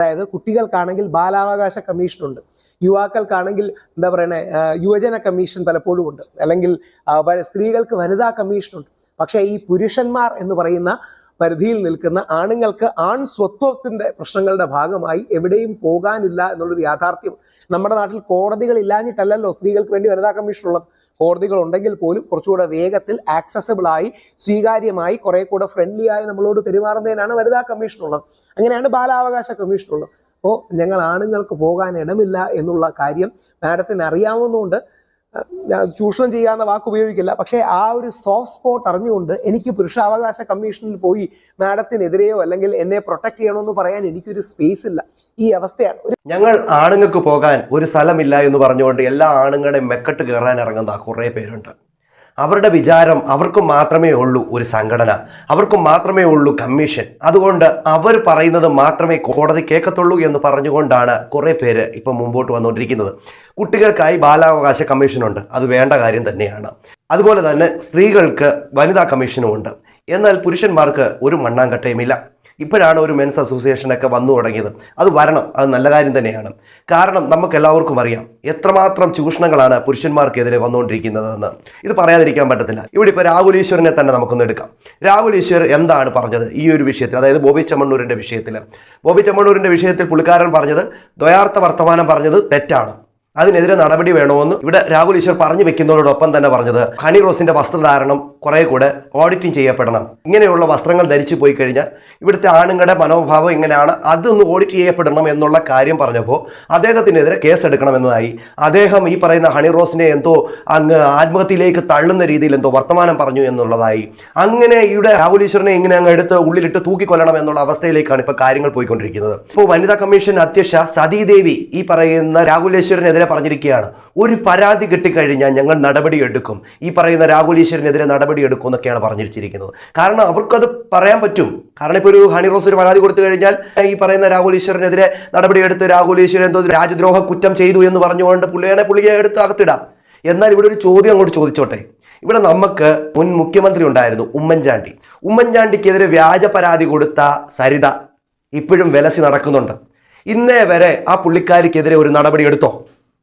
അതായത് കുട്ടികൾക്കാണെങ്കിൽ ബാലാവകാശ കമ്മീഷനുണ്ട് യുവാക്കൾക്കാണെങ്കിൽ എന്താ പറയുന്നത് യുവജന കമ്മീഷൻ പലപ്പോഴും ഉണ്ട്. അല്ലെങ്കിൽ സ്ത്രീകൾക്ക് വനിതാ കമ്മീഷനുണ്ട് പക്ഷേ ഈ പുരുഷന്മാർ എന്ന് പറയുന്ന പരിധിയിൽ നിൽക്കുന്ന ആണുങ്ങൾക്ക് ആൺ സ്വത്വത്തിന്റെ പ്രശ്നങ്ങളുടെ ഭാഗമായി എവിടെയും പോകാനില്ല എന്നുള്ളൊരു യാഥാർത്ഥ്യം. നമ്മുടെ നാട്ടിൽ കോടതികൾ ഇല്ലാഞ്ഞിട്ടല്ലല്ലോ സ്ത്രീകൾക്ക് വേണ്ടി വനിതാ കമ്മീഷൻ ഉള്ളത്. കോടതികൾ ഉണ്ടെങ്കിൽ പോലും കുറച്ചുകൂടെ വേഗത്തിൽ ആക്സസബിൾ ആയി സ്വീകാര്യമായി കുറെ കൂടെ ഫ്രണ്ട്ലി ആയി നമ്മളോട് പെരുമാറുന്നതിനാണ് വനിതാ കമ്മീഷൻ ഉള്ളത്. അങ്ങനെയാണ് ബാലാവകാശ കമ്മീഷൻ ഉള്ളത്. അപ്പോൾ ഞങ്ങൾ ആണുങ്ങൾക്ക് പോകാൻ ഇടമില്ല എന്നുള്ള കാര്യം മാഡത്തിന് അറിയാവുന്നതുകൊണ്ട് ഞാൻ ചൂഷണം ചെയ്യാന്ന വാക്ക് ഉപയോഗിക്കില്ല. പക്ഷേ ആ ഒരു സോഫ്റ്റ് സ്പോട്ട് അറിഞ്ഞുകൊണ്ട് എനിക്ക് പുരുഷാവകാശ കമ്മീഷനിൽ പോയി മാഡത്തിനെതിരെയോ അല്ലെങ്കിൽ എന്നെ പ്രൊട്ടക്ട് ചെയ്യണമെന്ന് പറയാൻ എനിക്കൊരു സ്പേസ് ഇല്ല. ഈ അവസ്ഥയാണ്. ഞങ്ങൾ ആണുങ്ങൾക്ക് പോകാൻ ഒരു സ്ഥലമില്ല എന്ന് പറഞ്ഞുകൊണ്ട് എല്ലാ ആണുങ്ങളുടെയും മെക്കെട്ട് കയറാൻ ഇറങ്ങുന്ന കുറേ പേരുണ്ട്. അവരുടെ വിചാരം അവർക്ക് മാത്രമേ ഉള്ളൂ ഒരു സംഘടന. അവർക്ക് മാത്രമേ ഉള്ളൂ കമ്മീഷൻ. അതുകൊണ്ട് അവർ പറയുന്നത് മാത്രമേ കോടതി കേൾക്കത്തുള്ളൂ എന്ന് പറഞ്ഞുകൊണ്ടാണ് കുറേ പേര് ഇപ്പം മുമ്പോട്ട് വന്നുകൊണ്ടിരിക്കുന്നത്. കുട്ടികൾക്കായി ബാലാവകാശ കമ്മീഷനുണ്ട്. അത് വേണ്ട കാര്യം തന്നെയാണ്. അതുപോലെ തന്നെ സ്ത്രീകൾക്ക് വനിതാ കമ്മീഷനും ഉണ്ട് എന്നാൽ പുരുഷന്മാർക്ക് ഒരു മണ്ണാങ്കട്ടയുമില്ല. ഇപ്പോഴാണ് ഒരു മെൻസ് അസോസിയേഷനൊക്കെ വന്നു തുടങ്ങിയത്. അത് വരണം അത് നല്ല കാര്യം തന്നെയാണ്. കാരണം നമുക്ക് എല്ലാവർക്കും അറിയാം എത്രമാത്രം ചൂഷണങ്ങളാണ് പുരുഷന്മാർക്കെതിരെ വന്നുകൊണ്ടിരിക്കുന്നതെന്ന്. ഇത് പറയാതിരിക്കാൻ പറ്റത്തില്ല. ഇവിടെ ഇപ്പോൾ രാഹുൽ തന്നെ നമുക്കൊന്ന് എടുക്കാം. രാഹുൽ ഈശ്വർ എന്താണ് പറഞ്ഞത് ഈ ഒരു വിഷയത്തിൽ? അതായത് ബോബി ചെമ്മണ്ണൂരിന്റെ വിഷയത്തിൽ ബോബി ചെമ്മണ്ണൂരിന്റെ വിഷയത്തിൽ പുള്ളിക്കാരൻ പറഞ്ഞത് ദ്വയാർത്ഥ വർത്തമാനം പറഞ്ഞത് തെറ്റാണ്. അതിനെതിരെ നടപടി വേണമെന്ന് ഇവിടെ രാഹുൽ ഈശ്വർ പറഞ്ഞു വെക്കുന്നതോടൊപ്പം തന്നെ പറഞ്ഞത് ഹണി റോസിന്റെ വസ്ത്രധാരണം കുറെ കൂടെ ഓഡിറ്റിംഗ് ചെയ്യപ്പെടണം. ഇങ്ങനെയുള്ള വസ്ത്രങ്ങൾ ധരിച്ചു പോയി കഴിഞ്ഞാൽ ഇവിടുത്തെ ആണുങ്ങളുടെ മനോഭാവം എങ്ങനെയാണ് അതൊന്ന് ഓഡിറ്റ് ചെയ്യപ്പെടണം എന്നുള്ള കാര്യം പറഞ്ഞപ്പോൾ അദ്ദേഹത്തിനെതിരെ കേസ് എടുക്കണമെന്നതായി അദ്ദേഹം ഈ പറയുന്ന ഹണി റോസിനെ എന്തോ അങ്ങ് ആത്മഹത്യയിലേക്ക് തള്ളുന്ന രീതിയിൽ എന്തോ വർത്തമാനം പറഞ്ഞു എന്നുള്ളതായി. അങ്ങനെ ഇവിടെ രാഹുൽ ഈശ്വറിനെ ഇങ്ങനെ അങ്ങ് എടുത്ത് ഉള്ളിലിട്ട് തൂക്കിക്കൊല്ലണം എന്നുള്ള അവസ്ഥയിലേക്കാണ് ഇപ്പോൾ കാര്യങ്ങൾ പോയിക്കൊണ്ടിരിക്കുന്നത്. ഇപ്പോൾ വനിതാ കമ്മീഷൻ അധ്യക്ഷ സതീദേവി ഈ പറയുന്ന രാഹുൽ ഈശ്വരനെതിരെ പറഞ്ഞിരിക്കുകയാണ്. ഒരു പരാതി കിട്ടിക്കഴിഞ്ഞാൽ ഞങ്ങൾ നടപടി എടുക്കും. ഈ പറയുന്ന രാഹുൽ ഈശ്വരനെതിരെ നടപടിയെടുക്കും എന്നൊക്കെയാണ് പറഞ്ഞിരിച്ചിരിക്കുന്നത്. കാരണം അവർക്കത് പറയാൻ പറ്റും. കാരണം ഇപ്പോൾ ഒരു ഹണി റോസ് ഒരു പരാതി കൊടുത്തു കഴിഞ്ഞാൽ ഈ പറയുന്ന രാഹുൽ ഈശ്വരനെതിരെ നടപടിയെടുത്ത് രാഹുൽ ഈശ്വരൻ എന്തോ രാജ്യദ്രോഹ കുറ്റം ചെയ്തു എന്ന് പറഞ്ഞുകൊണ്ട് പുള്ളിയാണെ പുള്ളിയെ എടുത്ത് അകത്തിടാം. എന്നാൽ ഇവിടെ ഒരു ചോദ്യം അങ്ങോട്ട് ചോദിച്ചോട്ടെ. ഇവിടെ നമുക്ക് മുൻ മുഖ്യമന്ത്രി ഉണ്ടായിരുന്നു ഉമ്മൻചാണ്ടി. ഉമ്മൻചാണ്ടിക്കെതിരെ വ്യാജ പരാതി കൊടുത്ത സരിത ഇപ്പോഴും വിലസി നടക്കുന്നുണ്ട്. ഇന്നേ വരെ ആ പുള്ളിക്കാരിക്കെതിരെ ഒരു നടപടി എടുത്തോ?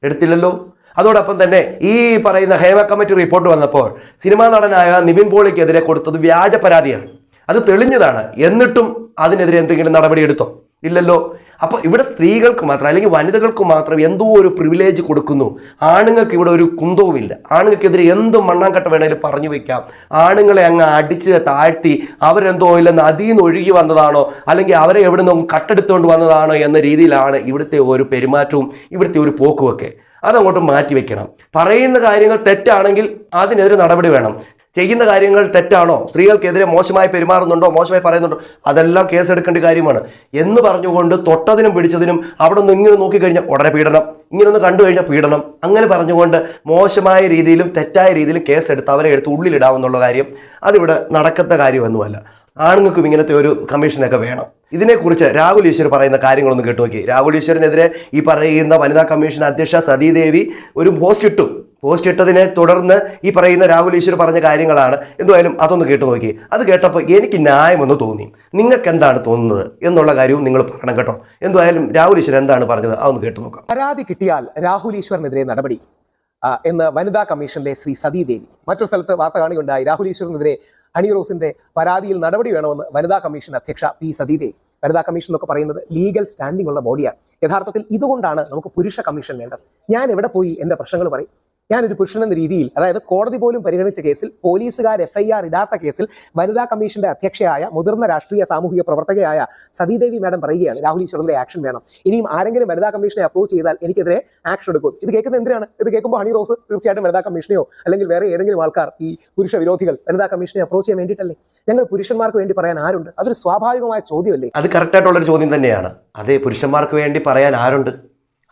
എടുത്തില്ലല്ലോ. അതോടൊപ്പം തന്നെ ഈ പറയുന്ന ഹേമ കമ്മിറ്റി റിപ്പോർട്ട് വന്നപ്പോൾ സിനിമാ നടനായ നിവിൻ പോളിക്കെതിരെ കൊടുത്തത് വ്യാജ പരാതിയാണ്. അത് തെളിഞ്ഞതാണ്. എന്നിട്ടും അതിനെതിരെ എന്തെങ്കിലും നടപടി എടുത്തോ ഇല്ലല്ലോ. അപ്പോൾ ഇവിടെ സ്ത്രീകൾക്ക് മാത്രം അല്ലെങ്കിൽ വനിതകൾക്ക് മാത്രം എന്തോ ഒരു പ്രിവിലേജ് കൊടുക്കുന്നു. ആണുങ്ങൾക്ക് ഇവിടെ ഒരു കുന്തവുമില്ല. ആണുങ്ങൾക്കെതിരെ എന്തും മണ്ണാങ്കട്ട വേണേലും പറഞ്ഞു വെക്കാം. ആണുങ്ങളെ അങ്ങ് അടിച്ച് താഴ്ത്തി അവരെന്തോ ഇല്ല നദിയിൽ നിന്ന് ഒഴുകി വന്നതാണോ? അല്ലെങ്കിൽ അവരെ എവിടെ നിന്നും കട്ടെടുത്തുകൊണ്ട് വന്നതാണോ എന്ന രീതിയിലാണ് ഇവിടുത്തെ ഒരു പെരുമാറ്റവും ഇവിടുത്തെ ഒരു പോക്കുമൊക്കെ. അതങ്ങോട്ട് മാറ്റി വെക്കണം. പറയുന്ന കാര്യങ്ങൾ തെറ്റാണെങ്കിൽ അതിനെതിരെ നടപടി വേണം. ചെയ്യുന്ന കാര്യങ്ങൾ തെറ്റാണോ? സ്ത്രീകൾക്കെതിരെ മോശമായി പെരുമാറുന്നുണ്ടോ? മോശമായി പറയുന്നുണ്ടോ? അതെല്ലാം കേസെടുക്കേണ്ട കാര്യമാണ്. എന്ന് പറഞ്ഞുകൊണ്ട് തൊട്ടതിനും പിടിച്ചതിനും അവിടെ നിന്ന് ഇങ്ങനെ നോക്കിക്കഴിഞ്ഞാൽ ഉടനെ പീഡനം. ഇങ്ങനെ ഒന്ന് കണ്ടു കഴിഞ്ഞാൽ പീഡനം. അങ്ങനെ പറഞ്ഞുകൊണ്ട് മോശമായ രീതിയിലും തെറ്റായ രീതിയിലും കേസെടുത്ത് അവരെ എടുത്ത് ഉള്ളിലിടാമെന്നുള്ള കാര്യം അതിവിടെ നടക്കത്ത കാര്യമൊന്നുമല്ല. ആണുങ്ങൾക്കും ഇങ്ങനത്തെ ഒരു കമ്മീഷനൊക്കെ വേണം. ഇതിനെക്കുറിച്ച് രാഹുൽ ഈശ്വർ പറയുന്ന കാര്യങ്ങളൊന്ന് കേട്ടു നോക്കി രാഹുൽ ഈശ്വറിനെതിരെ ഈ പറയുന്ന വനിതാ കമ്മീഷൻ അധ്യക്ഷ സതീദേവി ഒരു പോസ്റ്റ് ഇട്ടു. പോസ്റ്റ് ഇട്ടതിനെ തുടർന്ന് ഈ പറയുന്ന രാഹുൽ ഈശ്വർ പറഞ്ഞ കാര്യങ്ങളാണ്. എന്തായാലും അതൊന്ന് കേട്ടു നോക്കി. അത് കേട്ടപ്പോൾ എനിക്ക് ന്യായമെന്ന് തോന്നി. നിങ്ങൾക്ക് എന്താണ് തോന്നുന്നത് എന്നുള്ള കാര്യവും നിങ്ങൾ പറയണം കേട്ടോ. എന്തായാലും രാഹുൽ ഈശ്വർ എന്താണ് പറഞ്ഞത് അതൊന്ന് കേട്ടു നോക്കാം. പരാതി കിട്ടിയാൽ രാഹുൽ ഈശ്വറിനെതിരെ നടപടി. എന്ന് വനിതാ കമ്മീഷനിലെ ശ്രീ സതീദേവി മറ്റൊരു സ്ഥലത്ത് വാർത്ത കാണുകയുണ്ടായി. രാഹുൽ ഈശ്വറിനെതിരെ ഹണി റോസിന്റെ പരാതിയിൽ നടപടി വേണമെന്ന് വനിതാ കമ്മീഷൻ അധ്യക്ഷ പി സതീദേവി വനിതാ കമ്മീഷൻ എന്നൊക്കെ പറയുന്നത് ലീഗൽ സ്റ്റാൻഡിംഗ് ഉള്ള ബോഡിയാണ്. യഥാർത്ഥത്തിൽ ഇതുകൊണ്ടാണ് നമുക്ക് പുരുഷ കമ്മീഷൻ വേണ്ടത്. ഞാൻ എവിടെ പോയി? എന്റെ പ്രശ്നങ്ങൾ പറയും. ഞാനൊരു പുരുഷൻ എന്ന രീതിയിൽ അതായത് കോടതി പോലും പരിഗണിച്ച കേസിൽ പോലീസുകാർ എഫ്ഐആർ ഇടാത്ത കേസിൽ വനിതാ കമ്മീഷന്റെ അധ്യക്ഷയായ മുതിർന്ന രാഷ്ട്രീയ സാമൂഹിക പ്രവർത്തകയായ സതീദേവി മാഡം പറയുകയാണ് രാഹുൽ ഈശ്വറിന്റെ ആക്ഷൻ വേണം. ഇനിയും ആരെങ്കിലും വനിതാ കമ്മീഷനെ അപ്രോച്ച് ചെയ്താൽ എനിക്കെതിരെ ആക്ഷൻ എടുക്കും. ഇത് കേൾക്കുന്നത് എന്തിനാണ്? ഇത് കേൾക്കുമ്പോൾ ഹണി റോസ് തീർച്ചയായിട്ടും വനിതാ കമ്മീഷനെയോ അല്ലെങ്കിൽ വേറെ ഏതെങ്കിലും ആൾക്കാർ ഈ പുരുഷ വിരോധികൾ വനിതാ കമ്മീഷനെ അപ്രോച്ച് ചെയ്യാൻ വേണ്ടിയിട്ടല്ലേ? ഞങ്ങൾ പുരുഷന്മാർക്ക് വേണ്ടി പറയാൻ ആരുണ്ട്? അതൊരു സ്വാഭാവികമായ ചോദ്യമല്ലേ? അത് കറക്റ്റ് ആയിട്ടുള്ള ഒരു ചോദ്യം തന്നെയാണ്. അതെ പുരുഷന്മാർക്ക് വേണ്ടി പറയാൻ ആരുണ്ട്?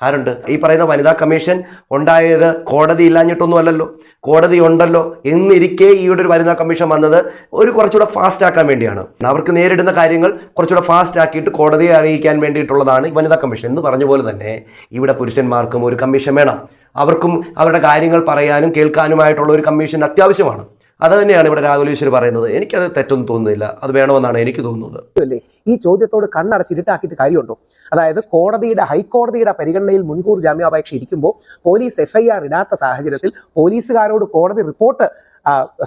ആരുണ്ട്? ഈ പറയുന്ന വനിതാ കമ്മീഷൻ ഉണ്ടായത് കോടതി ഇല്ലാഞ്ഞിട്ടൊന്നും അല്ലല്ലോ. കോടതി ഉണ്ടല്ലോ. എന്നിരിക്കെ ഈ ഒരു വനിതാ കമ്മീഷൻ വന്നത് ഒരു കുറച്ചുകൂടെ ഫാസ്റ്റ് ആക്കാൻ വേണ്ടിയാണ്. അവർക്ക് നേരിടുന്ന കാര്യങ്ങൾ കുറച്ചുകൂടെ ഫാസ്റ്റ് ആക്കിയിട്ട് കോടതിയെ അറിയിക്കാൻ വേണ്ടിയിട്ടുള്ളതാണ് വനിതാ കമ്മീഷൻ. എന്ന് പറഞ്ഞ പോലെ തന്നെ ഇവിടെ പുരുഷന്മാർക്കും ഒരു കമ്മീഷൻ വേണം. അവർക്കും അവരുടെ കാര്യങ്ങൾ പറയാനും കേൾക്കാനുമായിട്ടുള്ള ഒരു കമ്മീഷൻ അത്യാവശ്യമാണ്. അത് തന്നെയാണ് ഇവിടെ രാഹുൽ ഈശ്വർ പറയുന്നത്. എനിക്കത് തെറ്റൊന്നും തോന്നുന്നില്ല. അത് വേണമെന്നാണ് എനിക്ക് തോന്നുന്നത്. ഈ ചോദ്യത്തോട് കണ്ണടച്ചിരുട്ടാക്കിയിട്ട് കാര്യമുണ്ടോ? അതായത് കോടതിയുടെ ഹൈക്കോടതിയുടെ പരിഗണനയിൽ മുൻകൂർ ജാമ്യാപേക്ഷ ഇരിക്കുമ്പോൾ പോലീസ് എഫ്ഐആർ ഇടാത്ത സാഹചര്യത്തിൽ പോലീസുകാരോട് കോടതി റിപ്പോർട്ട്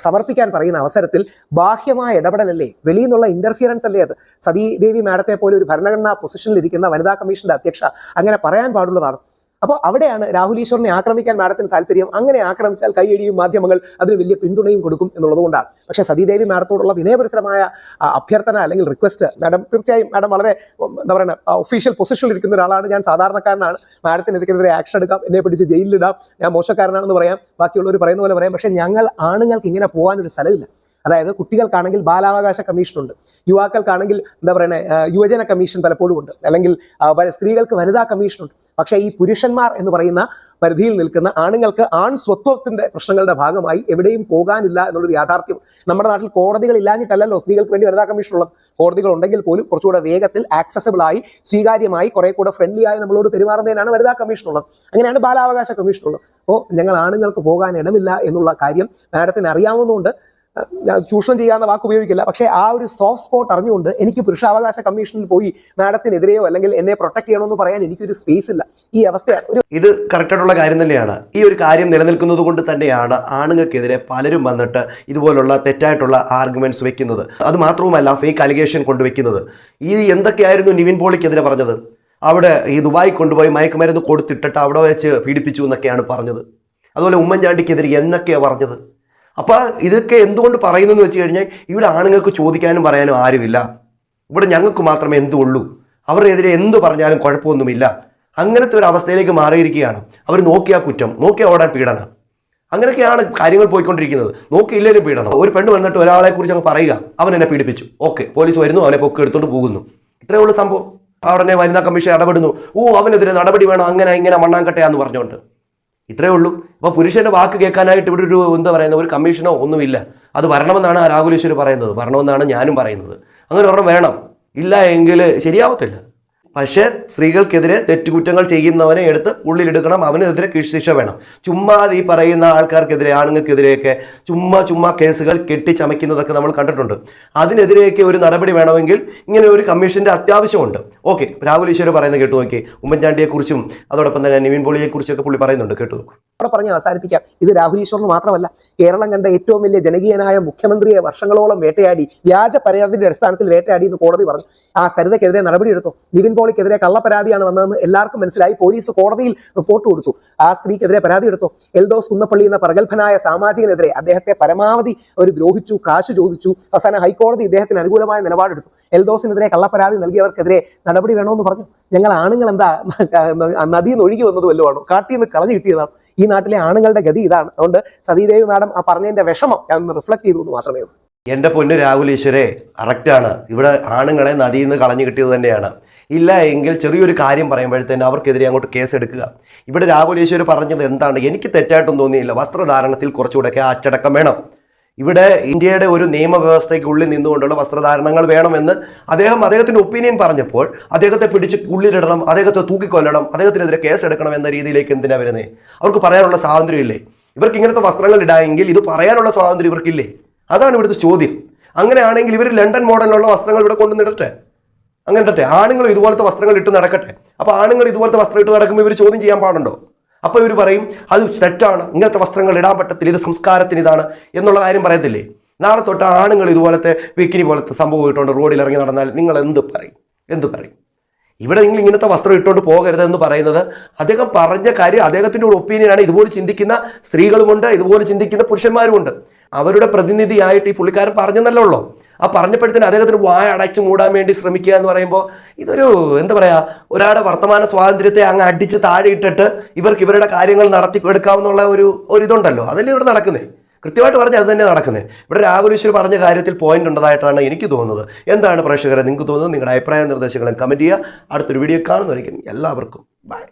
സമർപ്പിക്കാൻ പറയുന്ന അവസരത്തിൽ ബാഹ്യമായ ഇടപെടലല്ലേ? വെളിയിൽ നിന്നുള്ള ഇന്റർഫിയറൻസ് അല്ലേ അത്? സതീദേവി മാഡത്തെ പോലെ ഒരു ഭരണഘടനാ പൊസിഷനിൽ ഇരിക്കുന്ന വനിതാ കമ്മീഷന്റെ അധ്യക്ഷ അങ്ങനെ പറയാൻ പാടുള്ളതാണ്. അപ്പോൾ അവിടെയാണ് രാഹുൽ ഈശ്വറിനെ ആക്രമിക്കാൻ മാഡത്തിന് താല്പര്യം. അങ്ങനെ ആക്രമിച്ചാൽ കൈയടിയും മാധ്യമങ്ങൾ അതിന് വലിയ പിന്തുണയും കൊടുക്കും എന്നുള്ളതുകൊണ്ടാണ്. പക്ഷേ സതീദേവി മാഡത്തോടുള്ള വിനയപരിസരമായ അഭ്യർത്ഥന അല്ലെങ്കിൽ റിക്വസ്റ്റ് മാഡം തീർച്ചയായും മാഡം വളരെ എന്താ പറയുക ഒഫീഷ്യൽ പൊസിഷനിൽ ഇരിക്കുന്ന ഒരാളാണ്. ഞാൻ സാധാരണക്കാരനാണ്. മാഡത്തിന് ഇതിനെതിരെ ആക്ഷൻ എടുക്കാം എന്നെ പിടിച്ച് ജയിലിലിടാം. ഞാൻ മോശക്കാരനാണെന്ന് പറയാം. ബാക്കിയുള്ളവർ പറയുന്ന പോലെ പറയാം. പക്ഷേ ഞങ്ങൾ ആണുങ്ങൾക്ക് ഇങ്ങനെ പോകാനൊരു സ്ഥലമില്ല. അതായത് കുട്ടികൾക്കാണെങ്കിൽ ബാലാവകാശ കമ്മീഷനുണ്ട്. യുവാക്കൾക്കാണെങ്കിൽ എന്താ പറയുന്നത് യുവജന കമ്മീഷൻ പലപ്പോഴും ഉണ്ട്. അല്ലെങ്കിൽ സ്ത്രീകൾക്ക് വനിതാ കമ്മീഷനുണ്ട്. പക്ഷേ ഈ പുരുഷന്മാർ എന്ന് പറയുന്ന പരിധിയിൽ നിൽക്കുന്ന ആണുങ്ങൾക്ക് ആൺ സ്വത്വത്തിന്റെ പ്രശ്നങ്ങളുടെ ഭാഗമായി എവിടെയും പോകാനില്ല എന്നുള്ളൊരു യാഥാർത്ഥ്യം. നമ്മുടെ നാട്ടിൽ കോടതികൾ ഇല്ലാഞ്ഞിട്ടല്ലല്ലോ സ്ത്രീകൾക്ക് വേണ്ടി വനിതാ കമ്മീഷൻ ഉള്ളത് കോടതികൾ ഉണ്ടെങ്കിൽ പോലും കുറച്ചുകൂടെ വേഗത്തിൽ ആക്സസബിൾ ആയി സ്വീകാര്യമായി കുറെ കൂടെ ഫ്രണ്ട്ലി ആയി നമ്മളോട് പെരുമാറുന്നതിനാണ് വനിതാ കമ്മീഷൻ ഉള്ളത് അങ്ങനെയാണ് ബാലാവകാശ കമ്മീഷൻ ഉള്ളത് അപ്പോൾ ഞങ്ങൾ ആണുങ്ങൾക്ക് പോകാൻ ഇടമില്ല എന്നുള്ള കാര്യം മാഡത്തിന് അറിയാവുന്നതുകൊണ്ട് ചൂഷണം ചെയ്യാവുന്ന വാക്ക് ഉപയോഗിക്കില്ല. പക്ഷേ ആ ഒരു സോഫ്റ്റ് സ്പോട്ട് അറിഞ്ഞുകൊണ്ട് എനിക്ക് പുരുഷാവകാശ കമ്മീഷനിൽ പോയി മാഡത്തിനെതിരെയോ അല്ലെങ്കിൽ എന്നെ പ്രൊട്ടക്ട് ചെയ്യണമെന്ന് പറയാൻ എനിക്കൊരു സ്പേസ് ഇല്ല. ഈ അവസ്ഥയാണ്. ഒരു ഇത് കറക്റ്റായിട്ടുള്ള കാര്യം തന്നെയാണ്. ഈ ഒരു കാര്യം നിലനിൽക്കുന്നത് കൊണ്ട് തന്നെയാണ് ആണുങ്ങൾക്കെതിരെ പലരും വന്നിട്ട് ഇതുപോലുള്ള തെറ്റായിട്ടുള്ള ആർഗ്യുമെന്റ്സ് വെക്കുന്നത്. അത് മാത്രവുമല്ല ഫേക്ക് അലിഗേഷൻ കൊണ്ടുവെക്കുന്നത്. ഈ എന്തൊക്കെയായിരുന്നു നിവിൻ പോളിക്കെതിരെ പറഞ്ഞത്? അവിടെ ഈ ദുബായി കൊണ്ടുപോയി മയക്കുമരുന്ന് കൊടുത്തിട്ടിട്ട് അവിടെ വെച്ച് പീഡിപ്പിച്ചു എന്നൊക്കെയാണ് പറഞ്ഞത്. അതുപോലെ ഉമ്മൻചാണ്ടിക്കെതിരെ എന്നൊക്കെയാണ് പറഞ്ഞത്? അപ്പോൾ ഇതൊക്കെ എന്തുകൊണ്ട് പറയുന്നു എന്ന് വെച്ച് കഴിഞ്ഞാൽ ഇവിടെ ആണുങ്ങൾക്ക് ചോദിക്കാനും പറയാനും ആരുമില്ല. ഇവിടെ ഞങ്ങൾക്ക് മാത്രമേ എന്തു എന്തുള്ളൂ. അവരെതിരെ എന്ത് പറഞ്ഞാലും കുഴപ്പമൊന്നുമില്ല. അങ്ങനത്തെ ഒരു അവസ്ഥയിലേക്ക് മാറിയിരിക്കുകയാണ്. അവർ നോക്കിയാൽ കുറ്റം. നോക്കിയാ ഓടാൻ പീഡനം. അങ്ങനെയൊക്കെയാണ് കാര്യങ്ങൾ പോയിക്കൊണ്ടിരിക്കുന്നത്. നോക്കിയില്ലേലും പീഡനം. ഒരു പെണ്ണ് വന്നിട്ട് ഒരാളെ കുറിച്ച് അങ്ങ് പറയുക. അവൻ എന്നെ പീഡിപ്പിച്ചു. ഓക്കെ. പോലീസ് വരുന്നു. അവനെ പൊക്കി എടുത്തോണ്ട് പോകുന്നു. ഇത്രയേ ഉള്ളൂ സംഭവം. ഉടനെ വനിതാ കമ്മീഷൻ ഇടപെടുന്നു. ഓ അവനെതിരെ നടപടി വേണം. അങ്ങനെ ഇങ്ങനെ മണ്ണാങ്കട്ടയാന്ന് പറഞ്ഞുകൊണ്ട്. ഇത്രയേ ഉള്ളൂ. അപ്പോൾ പുരുഷന്റെ വാക്ക് കേൾക്കാനായിട്ട് ഇവിടെ ഒരു എന്താ പറയുന്ന ഒരു കമ്മീഷനോ ഒന്നുമില്ല. അത് വരണമെന്നാണ് രാഹുലേശ്വരി പറയുന്നത്. വരണമെന്നാണ് ഞാനും പറയുന്നത്. അങ്ങനെ ഒരെണ്ണം വേണം ഇല്ല എങ്കിൽ ശരിയാവത്തില്ല. പക്ഷേ സ്ത്രീകൾക്കെതിരെ തെറ്റുകുറ്റങ്ങൾ ചെയ്യുന്നവനെ എടുത്ത് ഉള്ളിലെടുക്കണം അവനെതിരെ ശിക്ഷ വേണം. ചുമ്മാ ഈ പറയുന്ന ആൾക്കാർക്കെതിരെ ആണുങ്ങൾക്കെതിരെയൊക്കെ ചുമ്മാ ചുമ്മാ കേസുകൾ കെട്ടിച്ചമയ്ക്കുന്നതൊക്കെ നമ്മൾ കണ്ടിട്ടുണ്ട്. അതിനെതിരെയൊക്കെ ഒരു നടപടി വേണമെങ്കിൽ ഇങ്ങനെ ഒരു കമ്മീഷന്റെ അത്യാവശ്യമുണ്ട്. ഓക്കെ രാഹുൽ ഈശ്വർ പറയുന്നത് കേട്ടു നോക്കി ഉമ്മൻചാണ്ടിയെക്കുറിച്ചും അതോടൊപ്പം തന്നെ നിവിൻ പോളിയെക്കുറിച്ചൊക്കെ പുള്ളി പറയുന്നുണ്ട്. കേട്ടു അവിടെ പറഞ്ഞ് അവസാനിപ്പിക്കാം. ഇത് രാഹുൽ ഈശ്വറിന് മാത്രമല്ല കേരളം കണ്ട ഏറ്റവും വലിയ ജനകീയനായ മുഖ്യമന്ത്രിയെ വർഷങ്ങളോളം വേട്ടയാടി വ്യാജ പരാതിയുടെ അടിസ്ഥാനത്തിൽ വേട്ടയാടി എന്ന് കോടതി പറഞ്ഞു. ആ സരിതയ്ക്കെതിരെ നടപടിയെടുത്തു. നിവിൻ പോളിക്കെതിരെ കള്ളപ്പരാതിയാണ് വന്നതെന്ന് എല്ലാവർക്കും മനസ്സിലായി. പോലീസ് കോടതിയിൽ റിപ്പോർട്ട് കൊടുത്തു. ആ സ്ത്രീക്കെതിരെ പരാതി എടുത്തു. എൽദോസ് കുന്നപ്പള്ളി എന്ന പ്രഗത്ഭനായ സാമാജികനെതിരെ അദ്ദേഹത്തെ പരമാവധി അവർ ദ്രോഹിച്ചു കാശ് ചോദിച്ചു. അവസാനം ഹൈക്കോടതി ഇദ്ദേഹത്തിന് അനുകൂലമായ നിലപാടെടുത്തു. എൽദോസിനെതിരെ കള്ളപ്പരാതി നൽകിയവർക്കെതിരെ നടപടി വേണമെന്ന് പറഞ്ഞു. ഞങ്ങൾ ആണുങ്ങൾ എന്താ നദിയിൽ നിന്ന് ഒഴുകി വന്നത് വല്ലതുമാണോ? കാട്ടിൽ നിന്ന് കളഞ്ഞു കിട്ടിയതാണ്? ഈ നാട്ടിലെ ആണുങ്ങളുടെ ഗതി ഇതാണ്. അതുകൊണ്ട് സതീദേവി മാഡം ആ പറഞ്ഞതിന്റെ വിഷമം ഞാൻ ഒന്ന് റിഫ്ലക്ട് ചെയ്തു എന്ന് മാത്രമേ ഉള്ളൂ. എന്റെ പൊന്നു രാഹുൽ ഈശ്വരെ കറക്റ്റാണ് ഇവിടെ ആണുങ്ങളെ നദിയിൽ നിന്ന് കളഞ്ഞു കിട്ടിയത് തന്നെയാണ്. ഇല്ല എങ്കിൽ ചെറിയൊരു കാര്യം പറയുമ്പോഴത്തേന് അവർക്കെതിരെ അങ്ങോട്ട് കേസ് എടുക്കുക ഇവിടെ രാഹുൽ ഈശ്വർ പറഞ്ഞത് എന്താണ്? എനിക്ക് തെറ്റായിട്ടൊന്നും തോന്നിയില്ല. വസ്ത്രധാരണത്തിൽ കുറച്ചുകൂടെയൊക്കെ അച്ചടക്കം വേണം. ഇവിടെ ഇന്ത്യയുടെ ഒരു നിയമവ്യവസ്ഥയ്ക്കുള്ളിൽ നിന്നുകൊണ്ടുള്ള വസ്ത്രധാരണങ്ങൾ വേണമെന്ന് അദ്ദേഹം അദ്ദേഹത്തിന്റെ ഒപ്പീനിയൻ പറഞ്ഞപ്പോൾ അദ്ദേഹത്തെ പിടിച്ച് ഉള്ളിലിടണം അദ്ദേഹത്തെ തൂക്കിക്കൊല്ലണം അദ്ദേഹത്തിനെതിരെ കേസ് എടുക്കണം എന്ന രീതിയിലേക്ക് എന്തിനാ വരുന്നത് അവർക്ക് പറയാനുള്ള സ്വാതന്ത്ര്യം ഇല്ലേ ഇവർക്ക് ഇങ്ങനത്തെ വസ്ത്രങ്ങൾ ഇടാമെങ്കിൽ ഇത് പറയാനുള്ള സ്വാതന്ത്ര്യം ഇവർക്കില്ലേ? അതാണ് ഇവിടുത്തെ ചോദ്യം. അങ്ങനെയാണെങ്കിൽ ഇവർ ലണ്ടൻ മോഡലിലുള്ള വസ്ത്രങ്ങൾ ഇവിടെ കൊണ്ടുവന്നിടട്ടെ. അങ്ങനെ ആണുങ്ങൾ ഇതുപോലത്തെ വസ്ത്രങ്ങൾ ഇട്ട് നടക്കട്ടെ. അപ്പൊ ആണുങ്ങൾ ഇതുപോലത്തെ വസ്ത്രം ഇട്ട് നടക്കുമ്പോൾ ഇവർ ചോദ്യം ചെയ്യാൻ പാടുണ്ടോ? അപ്പൊ ഇവർ പറയും അത് തെറ്റാണ്. ഇങ്ങനത്തെ വസ്ത്രങ്ങൾ ഇടാൻ പറ്റത്തില്ല. ഇത് സംസ്കാരത്തിന് ഇതാണ്. എന്നുള്ള കാര്യം പറയത്തില്ലേ? നാളെ തൊട്ട് ആണുങ്ങൾ ഇതുപോലത്തെ വിക്കിനി പോലത്തെ സംഭവം ഇട്ടുകൊണ്ട് റോഡിൽ ഇറങ്ങി നടന്നാൽ നിങ്ങൾ എന്ത് പറയും? എന്ത് പറയും? ഇവിടെ നിങ്ങൾ ഇങ്ങനത്തെ വസ്ത്രം ഇട്ടുകൊണ്ട് പോകരുത് എന്ന് പറയുന്നത് അദ്ദേഹം പറഞ്ഞ കാര്യം അദ്ദേഹത്തിന്റെ ഒരു ഒപ്പീനിയനാണ് ഇതുപോലെ ചിന്തിക്കുന്ന സ്ത്രീകളുമുണ്ട് ഇതുപോലെ ചിന്തിക്കുന്ന പുരുഷന്മാരുമുണ്ട്. അവരുടെ പ്രതിനിധിയായിട്ട് ഈ പുള്ളിക്കാരൻ പറഞ്ഞെന്നല്ലേ ഉള്ളൂ. ആ പറഞ്ഞപ്പോഴത്തേന് അദ്ദേഹത്തിന് വായ അടച്ചു മൂടാൻ വേണ്ടി ശ്രമിക്കുക എന്ന് പറയുമ്പോൾ ഇതൊരു എന്താ പറയുക ഒരാളുടെ വർത്തമാന സ്വാതന്ത്ര്യത്തെ അങ്ങ് അടിച്ച് താഴെ ഇട്ടിട്ട് ഇവർക്ക് ഇവരുടെ കാര്യങ്ങൾ നടത്തി എടുക്കാമെന്നുള്ള ഒരു ഒരു ഇതുണ്ടല്ലോ. അതല്ലേ ഇവിടെ നടക്കുന്നത് കൃത്യമായിട്ട് പറഞ്ഞാൽ അത് തന്നെ നടക്കുന്നത് ഇവിടെ രാഹുൽ ഈശ്വർ പറഞ്ഞ കാര്യത്തിൽ പോയിന്റ് ഉണ്ടതായിട്ടാണ് എനിക്ക് തോന്നുന്നത്. എന്താണ് പ്രേക്ഷകരെ നിങ്ങൾക്ക് തോന്നുന്നത്? നിങ്ങളുടെ അഭിപ്രായ നിർദ്ദേശങ്ങളും കമന്റ് ചെയ്യുക. അടുത്തൊരു വീഡിയോ കാണുന്നതായിരിക്കും എല്ലാവർക്കും ബൈ